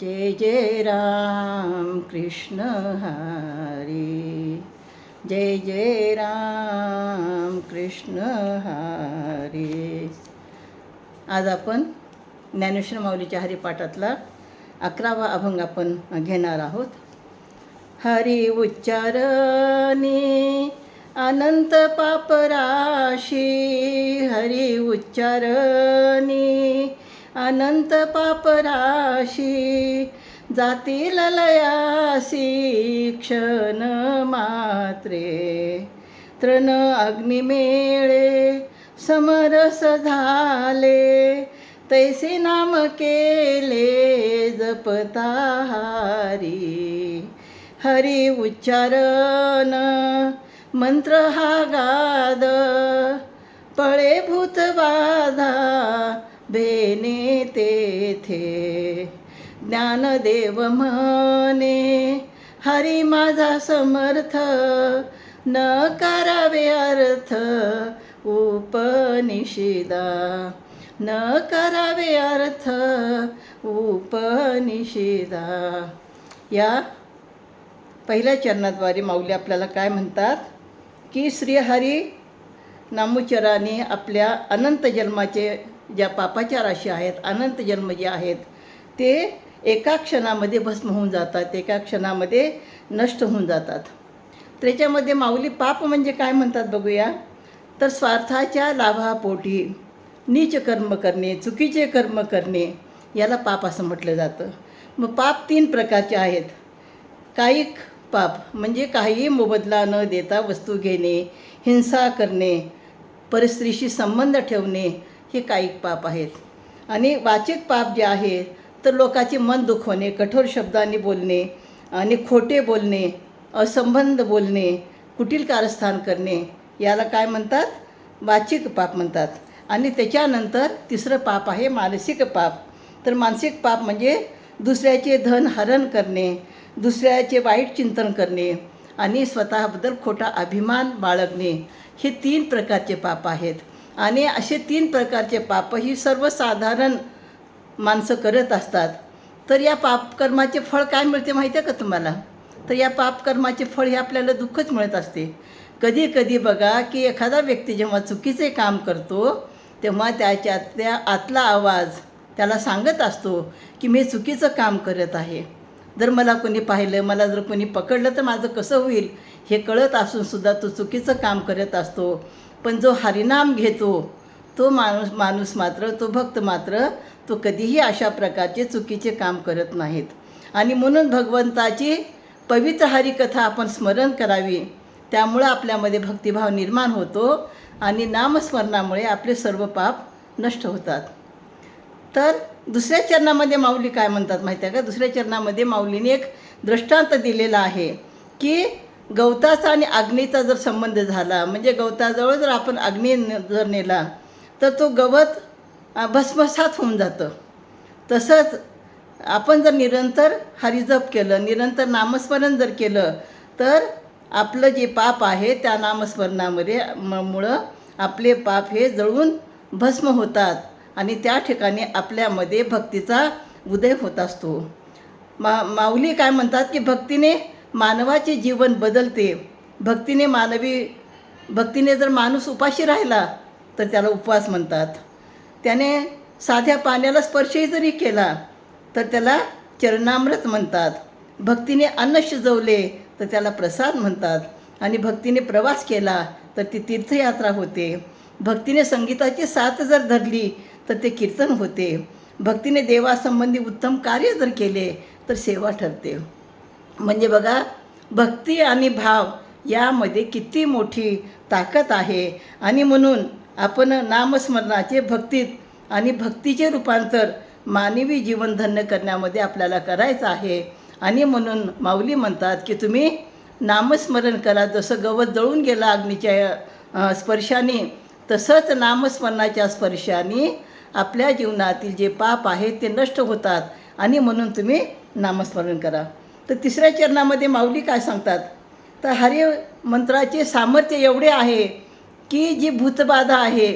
जय जय राम कृष्ण हरी। जय जय राम कृष्ण हरी। आज आपण ज्ञानेश्वर माऊलीच्या हरिपाठातला अकरावा अभंग आपण घेणार आहोत. हरी उच्चारणी अनंत पापराशी हरी उच्चारणी अनंत पापराशी जातील लयासी क्षण मात्रे. तृण अग्निमेळे समरस झाले तैसे नाम केले जपता हरी. हरी उच्चारण मंत्र हा गाद पळे भूत बाधा बेने तेथे. ज्ञानदेव म्हणे हरी माझा समर्थ न करावे अर्थ उपनिषिदा. न करावे अर्थ उपनिषिदा. या पहिल्या चरणाद्वारे माऊली आपल्याला काय म्हणतात? की श्रीहरी नामोच्चाराने आपल्या अनंत जन्माचे ज्या पापाच्या राशी आहेत अनंत जन्म जे आहेत ते एका क्षणामध्ये भस्म होऊन जातात एका क्षणामध्ये नष्ट होऊन जातात. त्याच्यामध्ये माऊली पाप म्हणजे काय म्हणतात बघूया? तर स्वार्थाच्या लाभापोटी नीच कर्म करणे चुकीचे कर्म करणे याला पाप असं म्हटलं जातं. मग पाप तीन प्रकारचे आहेत. कायिक पाप म्हणजे काही मोबदला न देता वस्तू घेणे हिंसा करणे परिस्थितीशी संबंध ठेवणे हे कायिक पाप आहेत. आणि वाचिक पाप जे आहे तर लोकाचे मन दुखवणे कठोर शब्दांनी बोलणे आणि खोटे बोलणे असंबंध बोलणे कुटील कारस्थान करणे याला काय म्हणतात? वाचिक पाप म्हणतात. आणि त्याच्यानंतर तिसरं पाप आहे मानसिक पाप. तर मानसिक पाप म्हणजे दुसऱ्याचे धन हरण करणे दुसऱ्याचे वाईट चिंतन करणे आणि स्वतःबद्दल खोटा अभिमान बाळगणे. हे तीन प्रकारचे पाप आहेत. आणि असे तीन प्रकारचे पाप ही सर्वसाधारण माणसं करत असतात. तर या पापकर्माचे फळ काय मिळते माहिती आहे का तुम्हाला? तर या पापकर्माचे फळ हे आपल्याला दुःखच मिळत असते. कधी कधी बघा की एखादा व्यक्ती जेव्हा चुकीचे काम करतो तेव्हा त्याच्या त्या आतला आवाज त्याला सांगत असतो की मी चुकीचं काम करत आहे. जर मला कोणी पाहिलं मला जर कोणी पकडलं तर माझं कसं होईल हे कळत असूनसुद्धा तो चुकीचं काम करत असतो. पण जो हरिनाम घेतो तो माणूस माणूस मात्र तो भक्त मात्र तो कधीही अशा प्रकारचे चुकीचे काम करत नाहीत. आणि म्हणून भगवंताची पवित्र हरिकथा आपण स्मरण करावी. त्यामुळं आपल्यामध्ये भक्तिभाव निर्माण होतो आणि नामस्मरणामुळे आपले सर्व पाप नष्ट होतात. तर दुसऱ्या चरणामध्ये माऊली काय म्हणतात माहिती आहे का? दुसऱ्या चरणामध्ये माऊलीने एक दृष्टांत दिलेला आहे की गवताचा आणि अग्नीचा जर संबंध झाला म्हणजे गवताजवळ जर आपण अग्नी जर नेला तर तो गवत भस्मसात होऊन जातं. तसंच आपण जर निरंतर हरिजप केलं निरंतर नामस्मरण जर केलं तर आपलं जे पाप आहे त्या नामस्मरणामध्ये म- मुळं आपले पाप हे जळून भस्म होतात आणि त्या ठिकाणी आपल्यामध्ये भक्तीचा उदय होत असतो. मा माऊली काय म्हणतात की भक्तीने मानवाचे जीवन बदलते. भक्तीने मानवी भक्तीने जर माणूस उपाशी राहिला तर त्याला उपवास म्हणतात. त्याने साध्या पाण्याला स्पर्शही जरी केला तर त्याला चरणामृत म्हणतात. भक्तीने अन्न शिजवले तर त्याला प्रसाद म्हणतात. आणि भक्तीने प्रवास केला तर ती तीर्थयात्रा होते. भक्तीने संगीताची साथ जर धरली तर ते कीर्तन होते. भक्तीने देवासंबंधी उत्तम कार्य जर केले तर सेवा ठरते. म्हणजे बघा भक्ती आणि भाव यामध्ये किती मोठी ताकद आहे. आणि म्हणून आपण नामस्मरणाचे भक्तीत आणि भक्तीचे रूपांतर मानवी जीवन धन्य करण्यामध्ये आपल्याला करायचं आहे. आणि म्हणून माऊली म्हणतात की तुम्ही नामस्मरण करा. जसं गवत जळून गेलं अग्नीच्या स्पर्शाने तसंच नामस्मरणाच्या स्पर्शाने आपल्या जीवनातील जे पाप आहेत ते नष्ट होतात. आणि म्हणून तुम्ही नामस्मरण करा. तर तिसऱ्या चरणामध्ये माऊली काय सांगतात? तर हरि मंत्राचे सामर्थ्य एवढे आहे की जी भूतबाधा आहे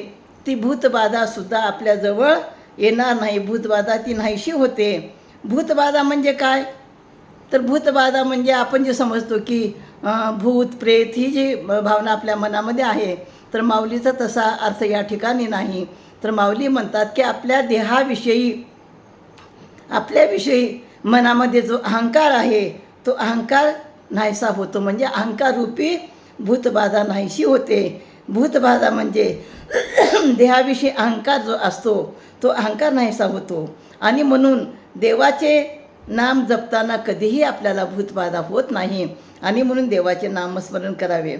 ती भूतबाधासुद्धा आपल्याजवळ येणार नाही. भूतबाधा ती नाहीशी होते. भूतबाधा म्हणजे काय? तर भूतबाधा म्हणजे आपण जे समजतो की भूत प्रेत ही जी भावना आपल्या मनामध्ये आहे तर माऊलीचा तसा अर्थ या ठिकाणी नाही. तर माऊली म्हणतात की आपल्या देहाविषयी आपल्याविषयी मनामध्ये जो अहंकार आहे तो अहंकार नाहीसा होतो. म्हणजे अहंकाररूपी भूतबाधा नाहीशी होते. भूतबाधा म्हणजे देहाविषयी अहंकार जो असतो तो अहंकार नाहीसा होतो. आणि म्हणून देवाचे नाम जपताना कधीही आपल्याला भूतबाधा होत नाही. आणि म्हणून देवाचे नामस्मरण करावे.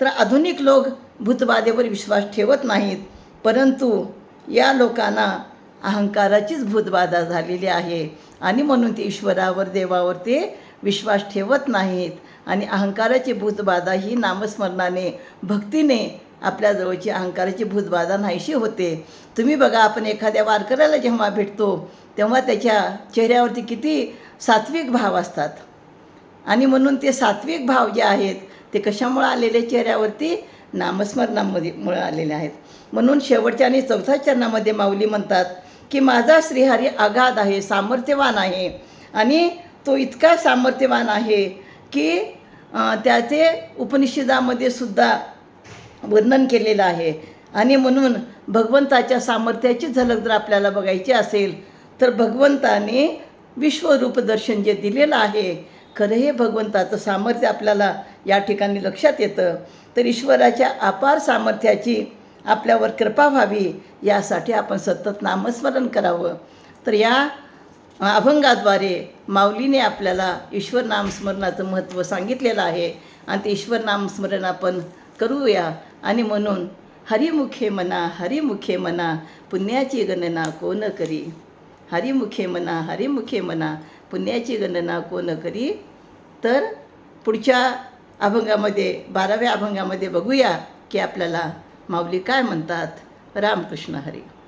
तर आधुनिक लोक भूतबाधेवर विश्वास ठेवत नाहीत. परंतु या लोकांना अहंकाराचीच भूतबाधा झालेली आहे. आणि म्हणून ते ईश्वरावर देवावर ते विश्वास ठेवत नाहीत. आणि अहंकाराची भूतबाधा ही नामस्मरणाने भक्तीने आपल्या जवळची अहंकाराची भूतबाधा नाहीशी होते. तुम्ही बघा आपण एखाद्या वारकऱ्याला जेव्हा भेटतो तेव्हा त्याच्या चेहऱ्यावरती किती सात्विक भाव असतात. आणि म्हणून ते सात्विक भाव जे आहेत ते कशामुळे आलेले चेहऱ्यावरती? नामस्मरणामध्ये मुळे आलेले आहेत. म्हणून शेवटच्या आणि चौथ्या चरणामध्ये माऊली म्हणतात की माझा श्रीहरी अगाध आहे सामर्थ्यवान आहे. आणि तो इतका सामर्थ्यवान आहे की त्याचे उपनिषदामध्ये सुद्धा वर्णन केलेलं आहे. आणि म्हणून भगवंताच्या सामर्थ्याची झलक जर आपल्याला बघायची असेल तर भगवंताने विश्वरूप दर्शन जे दिलेलं आहे खरं हे भगवंताचं सामर्थ्य आपल्याला या ठिकाणी लक्षात येतं. तर ईश्वराच्या अपार सामर्थ्याची आपल्यावर कृपा व्हावी यासाठी आपण सतत नामस्मरण करावं. तर या अभंगाद्वारे माऊलीने आपल्याला ईश्वर नामस्मरणाचं महत्त्व सांगितलेलं आहे. आणि ते ईश्वर नामस्मरण आपण करूया. आणि म्हणून हरिमुखे मना हरिमुखे मना पुण्याची गणना कोण करी? हरिमुखे मना हरिमुखे मना पुण्याची गणना कोण करी? तर पुढच्या अभंगामध्ये बाराव्या अभंगामध्ये बघूया की आपल्याला माऊली काय म्हणतात? रामकृष्ण हरी.